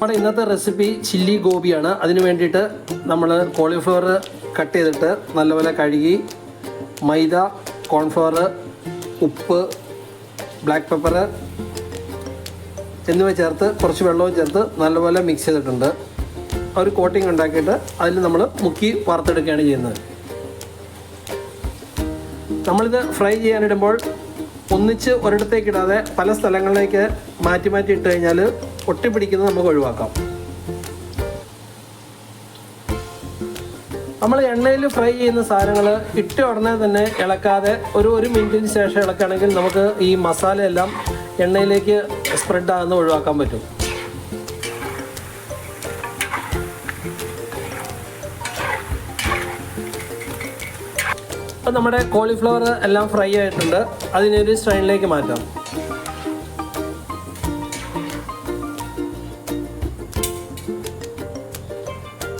നമ്മുടെ ഇന്നത്തെ recipe chilli ഗോപിയാണ് അതിന് വേണ്ടിയിട്ട് നമ്മൾ കോളിഫ്ലവർ കട്ട് ചെയ്തിട്ട് നല്ലപോലെ കഴുകി മൈദ കോൺഫ്ലവർ ഉപ്പ് ബ്ലാക്ക് പെപ്പർ എന്നിവ ചേർത്ത് കുറച്ച് വെള്ളവും ചേർത്ത് നല്ലപോലെ മിക്സ് ചെയ്തിട്ടുണ്ട്. ഒരു കോട്ടിംഗ് ഉണ്ടാക്കിയിട്ട് അതിൽ നമ്മൾ മുക്കി വറുത്തെടുക്കുകയാണ് ചെയ്യുന്നത്. നമ്മളിത് ഫ്രൈ ചെയ്യാനിടുമ്പോൾ ഒന്നിച്ച് ഒരിടത്തേക്ക് ഇടാതെ പല സ്ഥലങ്ങളിലേക്ക് മാറ്റി മാറ്റി ഇട്ട് കഴിഞ്ഞാൽ ഒട്ടിപ്പിടിക്കുന്നത് നമുക്ക് ഒഴിവാക്കാം. നമ്മൾ എണ്ണയിൽ ഫ്രൈ ചെയ്യുന്ന സാധനങ്ങൾ ഇട്ട ഉടനെ തന്നെ ഇളക്കാതെ ഒരു ഒരു മിനിറ്റിന് ശേഷം ഇളക്കുകയാണെങ്കിൽ നമുക്ക് ഈ മസാല എല്ലാം എണ്ണയിലേക്ക് സ്പ്രെഡ് ആകുന്ന ഒഴിവാക്കാൻ പറ്റും. അപ്പം നമ്മുടെ കോളിഫ്ലവർ എല്ലാം ഫ്രൈ ആയിട്ടുണ്ട്. അതിനൊരു സ്ട്രെയിനിലേക്ക് മാറ്റാം.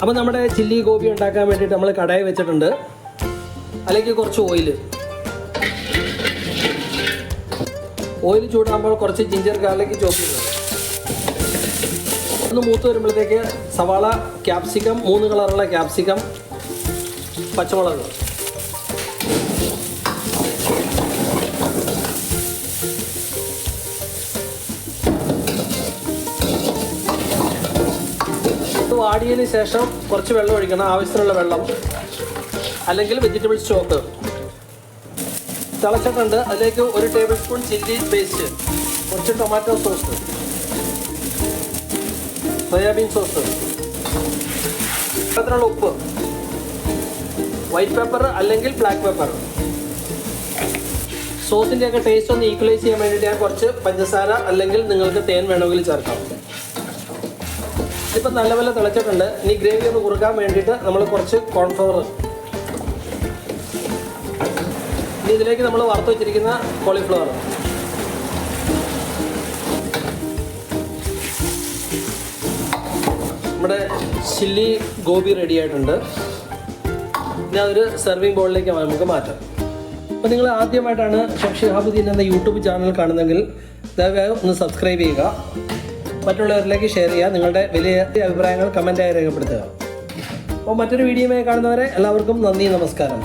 അപ്പം നമ്മുടെ ചില്ലി ഗോപി ഉണ്ടാക്കാൻ വേണ്ടിയിട്ട് നമ്മൾ കടായി വെച്ചിട്ടുണ്ട്. അല്ലെങ്കിൽ കുറച്ച് ഓയിൽ ഓയിൽ ചൂടാകുമ്പോൾ കുറച്ച് ജിഞ്ചർ ഗാർലിക് ചോപ്പ് ഒന്ന് മൂത്ത് വരുമ്പോഴത്തേക്ക് സവാള ക്യാപ്സിക്കം മൂന്ന് കളറുള്ള ക്യാപ്സിക്കം പച്ചമുളക്. വാടിയതിന് ശേഷം കുറച്ച് വെള്ളം ഒഴിക്കണം. ആവശ്യത്തിനുള്ള വെള്ളം അല്ലെങ്കിൽ വെജിറ്റബിൾ സ്റ്റോക്ക് തിളച്ചിട്ടുണ്ട്. അതിലേക്ക് ഒരു ടേബിൾ സ്പൂൺ ചില്ലി പേസ്റ്റ് കുറച്ച് ടൊമാറ്റോ സോസ് സോയാബീൻ സോസ് അതിനുള്ള ഉപ്പ്. വൈറ്റ് പേപ്പർ അല്ലെങ്കിൽ ബ്ലാക്ക് പേപ്പർ സോസിന്റെ ഒക്കെ ടേസ്റ്റ് ഒന്ന് ഈക്വലൈസ് ചെയ്യാൻ വേണ്ടിയിട്ട് ഞാൻ കുറച്ച് പഞ്ചസാര അല്ലെങ്കിൽ നിങ്ങൾക്ക് തേൻ വേണമെങ്കിൽ ചേർക്കാം. ഇപ്പം നല്ലപോലെ തിളച്ചിട്ടുണ്ട്. ഇനി ഗ്രേവി ഒന്ന് കുറുക്കാൻ വേണ്ടിയിട്ട് നമ്മൾ കുറച്ച് കോൺഫ്ലവർ ഇനി ഇതിലേക്ക് നമ്മൾ വറുത്ത് വെച്ചിരിക്കുന്ന കോളിഫ്ലവർ നമ്മുടെ ചില്ലി ഗോബി റെഡി ആയിട്ടുണ്ട്. ഇനി ഒരു സെർവിങ് ബോളിലേക്ക് നമുക്ക് മാറ്റാം. അപ്പോൾ നിങ്ങൾ ആദ്യമായിട്ടാണ് ഷംഷിഹാബുദ്ദീൻ ഷിഹാബുദ്ദീൻ എന്ന യൂട്യൂബ് ചാനൽ കാണുന്നെങ്കിൽ ദയവായി ഒന്ന് സബ്സ്ക്രൈബ് ചെയ്യുക. മറ്റുള്ളവരിലേക്ക് ഷെയർ ചെയ്യുക. നിങ്ങളുടെ വലിയ അഭിപ്രായങ്ങൾ കമന്റായി രേഖപ്പെടുത്തുക. അപ്പോൾ മറ്റൊരു വീഡിയോയുമായി കാണുന്നവരെ എല്ലാവർക്കും നന്ദി നമസ്കാരം.